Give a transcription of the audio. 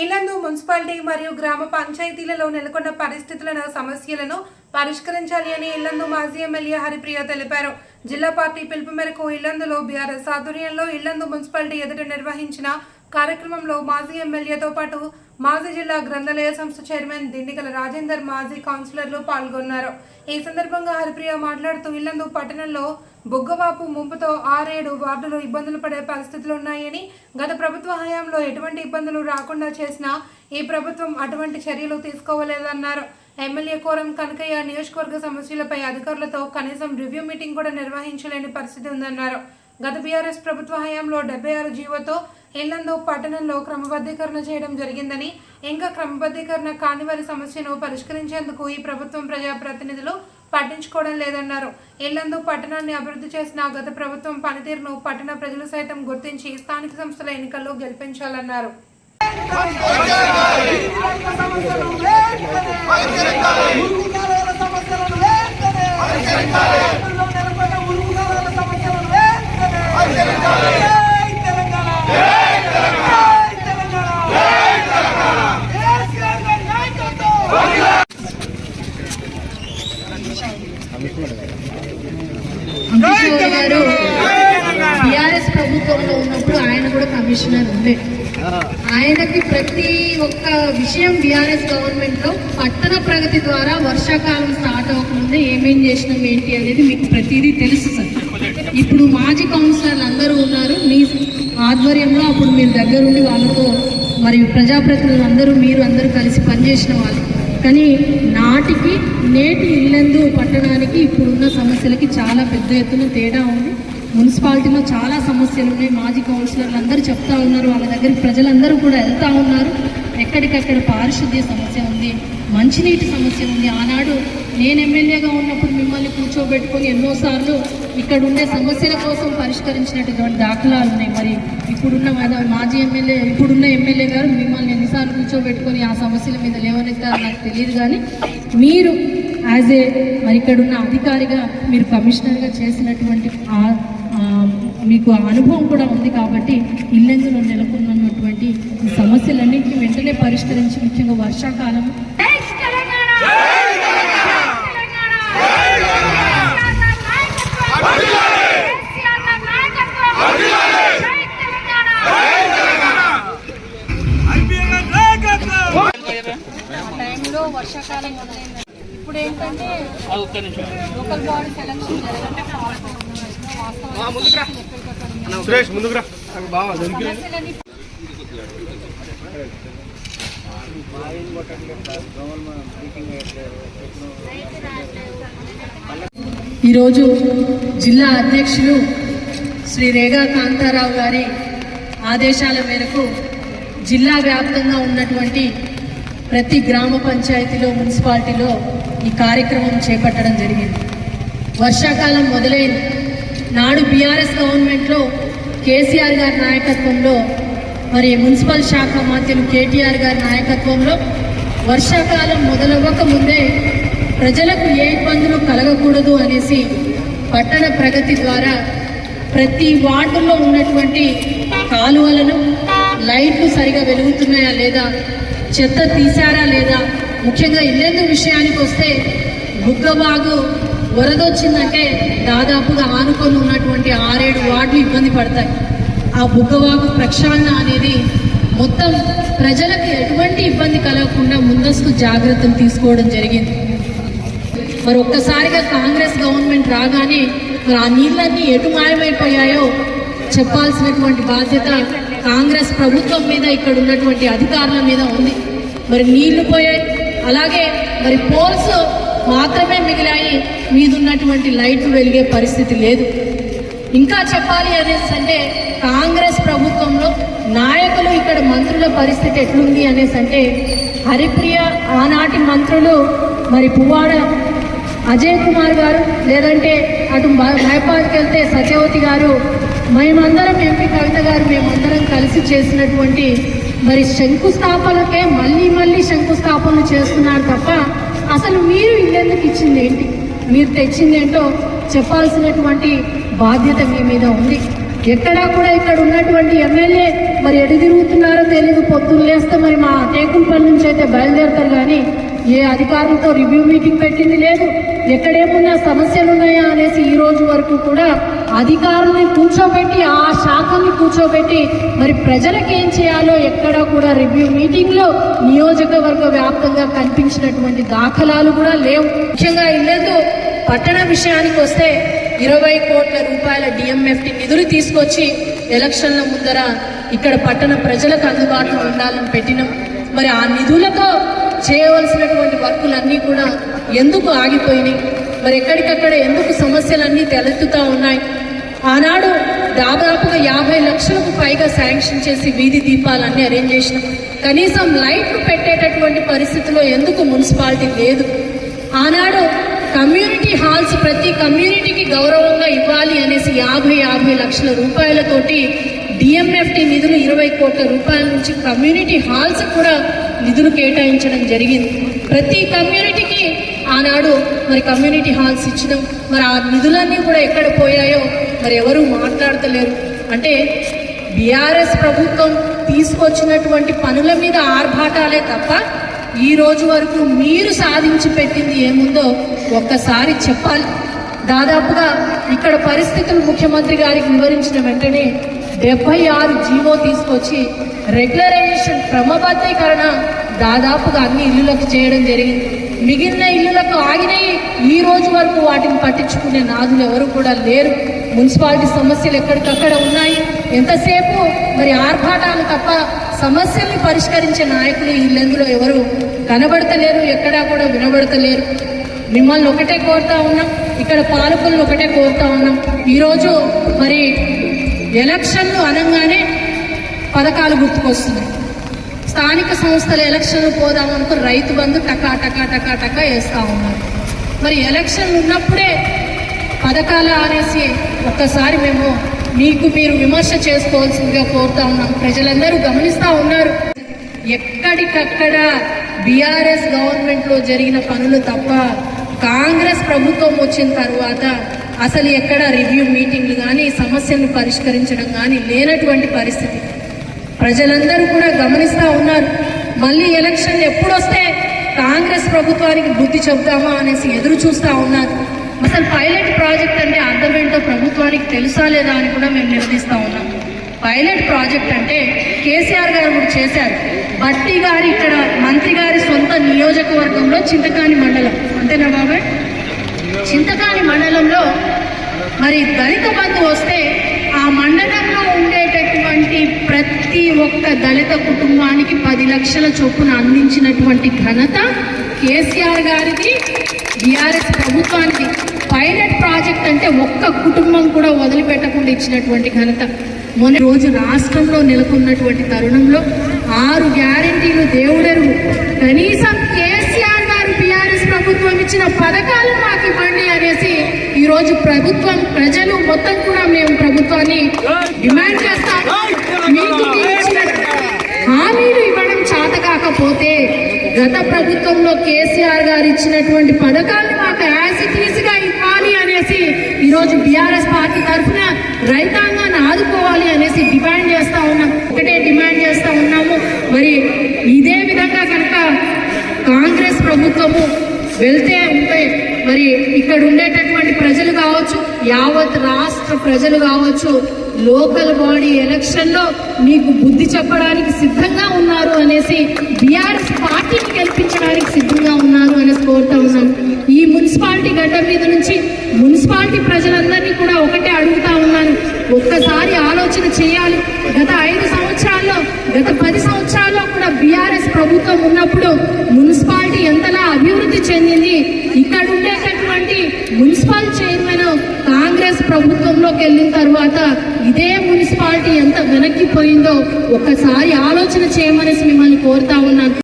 Yellandu municipality మరియు గ్రామ పంచాయతీలలో నెలకొన్న పరిస్థితులను సమస్యలను పరిష్కరించాలి అని ఇల్లందు మాజీ ఎమ్మెల్యే హరిప్రియ తెలిపారు. జిల్లా పార్టీ పిలుపు మేరకు ఇల్లందులో బీఆర్ఎస్ ఆధ్వర్యంలో ఇల్లందు మున్సిపాలిటీ ఎదుట నిర్వహించిన కార్యక్రమంలో మాజీ ఎమ్మెల్యేతో పాటు మాజీ జిల్లా గ్రంథాలయ సంస్థ చైర్మన్ దిండిగల రాజేందర్ మాజీ కౌన్సిలర్లు పాల్గొన్నారు. ఈ సందర్భంగా హరిప్రియ మాట్లాడుతూ ఇల్లందు పట్టణంలో బొగ్గవాపు ముంపుతో ఆరేడు వార్డులు ఇబ్బందులు పడే పరిస్థితులు ఉన్నాయని గత ప్రభుత్వ హయాంలో ఎటువంటి ఇబ్బందులు రాకుండా చేసినా ఈ ప్రభుత్వం అటువంటి చర్యలు తీసుకోవలేదన్నారు ఎమ్మెల్యే కోరం కనకయ్య నియోజకవర్గ సమస్యలపై అధికారులతో కనీసం రివ్యూ మీటింగ్ కూడా నిర్వహించలేని పరిస్థితి ఉందన్నారు. గత బీఆర్ఎస్ ప్రభుత్వ హయాంలో డెబ్బై ఆరు జీవోతో ఇళ్ళందు పట్టణంలో క్రమబద్ధీకరణ చేయడం జరిగిందని ఇంకా క్రమబద్ధీకరణ కాని వారి సమస్యను పరిష్కరించేందుకు ఈ ప్రభుత్వం ప్రజాప్రతినిధులు పట్టించుకోవడం లేదన్నారు. ఇళ్ళందు పట్టణాన్ని అభివృద్ధి చేసిన గత ప్రభుత్వం పనితీరును పట్టణ ప్రజలు సైతం గుర్తించి స్థానిక సంస్థల ఎన్నికల్లో గెలిపించాలన్నారు. మురుగుకాలువల సమస్యలను వెంటనే రైతుల్లో నెలకొన్న మురుగుకాలువల సమస్యలను వెంటనే జై తెలంగాణ జై తెలంగాణ కేసీఆర్ గారి నాయకత్వం కిషోర్ గారు టిఆర్ఎస్ ప్రభుత్వంలో ఉన్నప్పుడు ఆయన కూడా కమిషనర్ ఉండే ఆయనకి ప్రతి ఒక్క విషయం బీఆర్ఎస్ గవర్నమెంట్లో పట్టణ ప్రగతి ద్వారా వర్షాకాలం స్టార్ట్ అవ్వకముందే ఏమేం చేసినాం ఏంటి అనేది మీకు ప్రతిదీ తెలుసు సార్. ఇప్పుడు మాజీ కౌన్సిలర్లు అందరూ ఉన్నారు. మీ ఆధ్వర్యంలో అప్పుడు మీరు దగ్గరుండి వాళ్ళతో మరి ప్రజాప్రతినిధులు అందరూ మీరు అందరూ కలిసి పనిచేసిన వాళ్ళు. కానీ నాటికి నేటి ఇల్లందు పట్టణానికి ఇప్పుడున్న సమస్యలకి చాలా పెద్ద ఎత్తున తేడా ఉంది. మున్సిపాలిటీలో చాలా సమస్యలు ఉన్నాయి. మాజీ కౌన్సిలర్లు అందరూ చెప్తా ఉన్నారు. వాళ్ళ దగ్గర ప్రజలందరూ కూడా వెళ్తూ ఉన్నారు. ఎక్కడికక్కడ పారిశుద్ధ్య సమస్య ఉంది మంచినీటి సమస్య ఉంది. ఆనాడు నేను ఎమ్మెల్యేగా ఉన్నప్పుడు మిమ్మల్ని కూర్చోబెట్టుకొని ఎన్నోసార్లు ఇక్కడ ఉండే సమస్యల కోసం పరిష్కరించినటువంటి దాఖలాలు ఉన్నాయి. మరి ఇప్పుడున్న మాజీ ఎమ్మెల్యే ఇప్పుడున్న ఎమ్మెల్యే గారు మిమ్మల్ని ఎన్నిసార్లు కూర్చోబెట్టుకొని ఆ సమస్యల మీద లేవనెత్తారో నాకు తెలియదు కానీ మీరు యాజ్ ఏ మరి ఇక్కడున్న అధికారిగా మీరు కమిషనర్గా చేసినటువంటి ఆ, మీకు ఆ అనుభవం కూడా ఉంది కాబట్టి ఇల్లెందులో నెలకొన్నటువంటి సమస్యలన్నింటినీ వెంటనే పరిష్కరించి ముఖ్యంగా వర్షాకాలం. టైంలో వర్షాకాలం మొదలైంది ఇప్పుడు ఏంటంటే లోకల్ బాడీ సెలక్షన్ జరగంటే సురేష్ బాగా ఈరోజు జిల్లా అధ్యక్షులు శ్రీ రేగా కాంతారావు గారి ఆదేశాల మేరకు జిల్లా వ్యాప్తంగా ఉన్నటువంటి ప్రతి గ్రామ పంచాయతీలో మున్సిపాలిటీలో ఈ కార్యక్రమం చేపట్టడం జరిగింది. వర్షాకాలం మొదలైంది. నాడు బీఆర్ఎస్ గవర్నమెంట్లో కేసీఆర్ గారి నాయకత్వంలో మరి మున్సిపల్ శాఖ మంత్రులు కేటీఆర్ గారి నాయకత్వంలో వర్షాకాలం మొదలవ్వక ముందే ప్రజలకు ఏ ఇబ్బందులు కలగకూడదు అనేసి పట్టణ ప్రగతి ద్వారా ప్రతి వార్డులో ఉన్నటువంటి కాలువలను లైట్లు సరిగా వెలుగుతున్నాయా లేదా చెత్త తీశారా లేదా ముఖ్యంగా ఇల్లెందు విషయానికి వస్తే బుగ్గబాగు వరదొచ్చిందంటే దాదాపుగా ఆనుకొని ఉన్నటువంటి ఆరేడు వార్డులు ఇబ్బంది పడతాయి. ఆ బుగ్గవాగు ప్రక్షాళన అనేది మొత్తం ప్రజలకు ఎటువంటి ఇబ్బంది కలగకుండా ముందస్తు జాగ్రత్తలు తీసుకోవడం జరిగింది. మరి ఒక్కసారిగా కాంగ్రెస్ గవర్నమెంట్ రాగానే మరి ఆ నీళ్ళన్నీ ఎటు మాయమైపోయాయో చెప్పాల్సినటువంటి బాధ్యత కాంగ్రెస్ ప్రభుత్వం మీద ఇక్కడ ఉన్నటువంటి అధికారుల మీద ఉంది. మరి నీళ్ళు పోయాయి. అలాగే మరి పోల్స్ మాత్రమే మిగిలాయి మీదున్నటువంటి లైట్లు వెలిగే పరిస్థితి లేదు. ఇంకా చెప్పాలి అనేసి అంటే కాంగ్రెస్ ప్రభుత్వంలో నాయకులు ఇక్కడ మంత్రుల పరిస్థితి ఎట్లుంది అనేసి అంటే హరిప్రియ ఆనాటి మంత్రులు మరి పువ్వాడ అజయ్ కుమార్ గారు లేదంటే అటు మైపాల్కి వెళ్తే సత్యవతి గారు మేమందరం ఎంపీ కవిత గారు మేమందరం కలిసి చేసినటువంటి మరి శంకుస్థాపనకే మళ్ళీ మళ్ళీ శంకుస్థాపనలు చేస్తున్నారు తప్ప అసలు మీరు ఇల్లెందుకు ఇచ్చింది ఏంటి? మీరు తెచ్చింది ఏంటో చెప్పాల్సినటువంటి బాధ్యత మీ మీద ఉంది. ఎక్కడా కూడా ఇక్కడ ఉన్నటువంటి ఎమ్మెల్యే మరి ఎటు తిరుగుతున్నారో తెలియదు. పొద్దున్న లేస్తే మరి మా టేకుంపల్లి నుంచి అయితే బయలుదేరతారు కానీ ఏ అధికారులతో రివ్యూ మీటింగ్ పెట్టింది లేదు. ఎక్కడేమున్నా సమస్యలు ఉన్నాయా అనేసి ఈ రోజు వరకు కూడా అధికారుల్ని కూర్చోబెట్టి ఆ శాఖల్ని కూర్చోబెట్టి మరి ప్రజలకు ఏం చేయాలో ఎక్కడా కూడా రివ్యూ మీటింగ్లో నియోజకవర్గ వ్యాప్తంగా కనిపించినటువంటి దాఖలాలు కూడా లేవు. ముఖ్యంగా ఇల్లేదో పట్టణ విషయానికి వస్తే ఇరవై కోట్ల రూపాయల డిఎంఎఫ్టి నిధులు తీసుకొచ్చి ఎలక్షన్ల ముందర ఇక్కడ పట్టణ ప్రజలకు అందుబాటులో ఉండాలని పెట్టినాం. మరి ఆ నిధులతో చేయవలసినటువంటి వర్కులన్నీ కూడా ఎందుకు ఆగిపోయినాయి? మరి ఎక్కడికక్కడ ఎందుకు సమస్యలన్నీ తలెత్తుతా ఉన్నాయి? ఆనాడు దాదాపుగా యాభై లక్షలకు పైగా శాంక్షన్ చేసి వీధి దీపాలన్నీ అరేంజ్ చేసినాం. కనీసం లైట్లు పెట్టేటటువంటి పరిస్థితిలో ఎందుకు మున్సిపాలిటీ లేదు? ఆనాడు కమ్యూనిటీ హాల్స్ ప్రతి కమ్యూనిటీకి గౌరవంగా ఇవ్వాలి అనేసి యాభై యాభై లక్షల రూపాయలతోటి డిఎంఎఫ్టి నిధులు ఇరవై కోట్ల రూపాయల నుంచి కమ్యూనిటీ హాల్స్ కూడా నిధులు కేటాయించడం జరిగింది. ప్రతి కమ్యూనిటీకి ఆనాడు మరి కమ్యూనిటీ హాల్స్ ఇచ్చడం మరి ఆ నిధులన్నీ కూడా ఎక్కడ పోయాయో మరి ఎవరు మాట్లాడతలేరు. అంటే బీఆర్ఎస్ ప్రభుత్వం తీసుకొచ్చినటువంటి పనుల మీద ఆర్భాటాలే తప్ప ఈ రోజు వరకు మీరు సాధించి పెట్టింది ఏముందో ఒక్కసారి చెప్పాలి. దాదాపుగా ఇక్కడ పరిస్థితులు ముఖ్యమంత్రి గారికి వివరించిన వెంటనే డెబ్బై ఆరు జీవో తీసుకొచ్చి రెగ్యులరైజేషన్ క్రమబద్ధీకరణ దాదాపుగా అన్ని ఇల్లులకు చేయడం జరిగింది. మిగిలిన ఇల్లులకు ఆగినాయి ఈ రోజు వరకు వాటిని పట్టించుకునే నాదులు ఎవరు కూడా లేరు. మున్సిపాలిటీ సమస్యలు ఎక్కడికక్కడ ఉన్నాయి. ఎంతసేపు మరి ఆర్భాటాలు తప్ప సమస్యల్ని పరిష్కరించే నాయకులు వీళ్ళందులో ఎవరు కనబడతలేరు ఎక్కడా కూడా వినబడతలేరు. మిమ్మల్ని ఒకటే కోరుతా ఉన్నాం ఇక్కడ పాలకులను ఒకటే కోరుతా ఉన్నాం. ఈరోజు మరి ఎలక్షన్లు అనగానే పథకాలు గుర్తుకొస్తున్నాయి. స్థానిక సంస్థల ఎలక్షన్లు పోదామనుకో రైతు బంధు టకా టకా టకా టకా వేస్తూ ఉన్నారు. మరి ఎలక్షన్ ఉన్నప్పుడే పథకాలు అనేసి ఒక్కసారి మేము మీకు మీరు విమర్శ చేసుకోవాల్సిందిగా కోరుతా ఉన్నాం. ప్రజలందరూ గమనిస్తూ ఉన్నారు. ఎక్కడికక్కడ బీఆర్ఎస్ గవర్నమెంట్లో జరిగిన పనులు తప్ప కాంగ్రెస్ ప్రభుత్వం వచ్చిన తర్వాత అసలు ఎక్కడ రివ్యూ మీటింగ్లు కానీ సమస్యలను పరిష్కరించడం కానీ లేనటువంటి పరిస్థితి. ప్రజలందరూ కూడా గమనిస్తూ ఉన్నారు. మళ్ళీ ఎలక్షన్లు ఎప్పుడు వస్తే కాంగ్రెస్ ప్రభుత్వానికి బుద్ధి చెబుతామా అనేసి ఎదురు చూస్తూ ఉన్నారు. అసలు పైలట్ ప్రాజెక్ట్ అంటే అర్థం ఏంటో ప్రభుత్వానికి తెలుసా లేదా అని కూడా మేము నిలదీస్తూ ఉన్నాం. పైలట్ ప్రాజెక్ట్ అంటే కేసీఆర్ గారు కూడా చేశారు. భట్టి గారి ఇక్కడ మంత్రి గారి సొంత నియోజకవర్గంలో చింతకాని మండలం. అంతేనా బాబాయ్? చింతకాని మండలంలో మరి దళిత బంధు వస్తే ఆ మండలంలో ఉండే ఉండేటటువంటి ప్రతి ఒక్క దళిత కుటుంబానికి పది లక్షల చొప్పున అందించినటువంటి ఘనత కేసీఆర్ గారిది బీఆర్ఎస్ ప్రభుత్వానికి. పైలట్ ప్రాజెక్ట్ అంటే ఒక్క కుటుంబం కూడా వదిలిపెట్టకుండా ఇచ్చినటువంటి ఘనత. మొన్న రోజు రాష్ట్రంలో నెలకొన్నటువంటి తరుణంలో ఆరు గ్యారంటీలు దేవుడెరువు. కనీసం కేసీఆర్ గారు బీఆర్ఎస్ ప్రభుత్వం ఇచ్చిన పథకాలు మాకు ఇవ్వండి అనేసి ఈరోజు ప్రభుత్వం ప్రజలు మొత్తం కూడా మేము ప్రభుత్వాన్ని డిమాండ్ చేస్తాము మీకు మీరు ఇచ్చిన హామీలు ఇవ్వడం చేత కాకపోతే గత ప్రభుత్వంలో కేసీఆర్ గారు ఇచ్చినటువంటి పథకాలను మాకు యాసిటీస్ తీసిగా ఇవ్వాలి అనేసి ఈరోజు బీఆర్ఎస్ పార్టీ తరఫున రైతాంగాన్ని ఆదుకోవాలి అనేసి డిమాండ్ చేస్తా ఉన్నాం. ఒకటే డిమాండ్ చేస్తా ఉన్నాము. మరి ఇదే విధంగా కనుక కాంగ్రెస్ ప్రభుత్వము వెళ్తే ఉంటే మరి ఇక్కడ ఉండేటటువంటి ప్రజలు కావచ్చు యావత్ రాష్ట్ర ప్రజలు కావచ్చు లోకల్ బాడీ ఎలక్షన్లో మీకు బుద్ధి చెప్పడానికి సిద్ధంగా ఉన్నారు అనేసి బీఆర్ఎస్ పార్టీని గెలిపించడానికి సిద్ధంగా ఉన్నారు అనేసి కోరుతా ఉన్నాం ఈ మున్సిపాలిటీ గడ్డ మీద నుంచి మున్సిపాలిటీ ప్రజలందరినీ కూడా ఒకటే అడుగుతా ఉన్నాను. ఒక్కసారి ఆలోచన చేయాలి. గత ఐదు సంవత్సరాల్లో గత పది సంవత్సరాల్లో కూడా బీఆర్ఎస్ ప్రభుత్వం ఉన్నప్పుడు మున్సిపాలిటీ ఎంతలా అభివృద్ధి చెందింది ఇక్కడ ఉండేటటువంటి మున్సిపల్ చైర్మన్ కాంగ్రెస్ ప్రభుత్వంలోకి వెళ్ళిన తర్వాత ఇదే మున్సిపాలిటీ ఎంత వెనక్కిపోయిందో ఒక్కసారి ఆలోచన చేయమనేసి మిమ్మల్ని కోరుతా ఉన్నాను.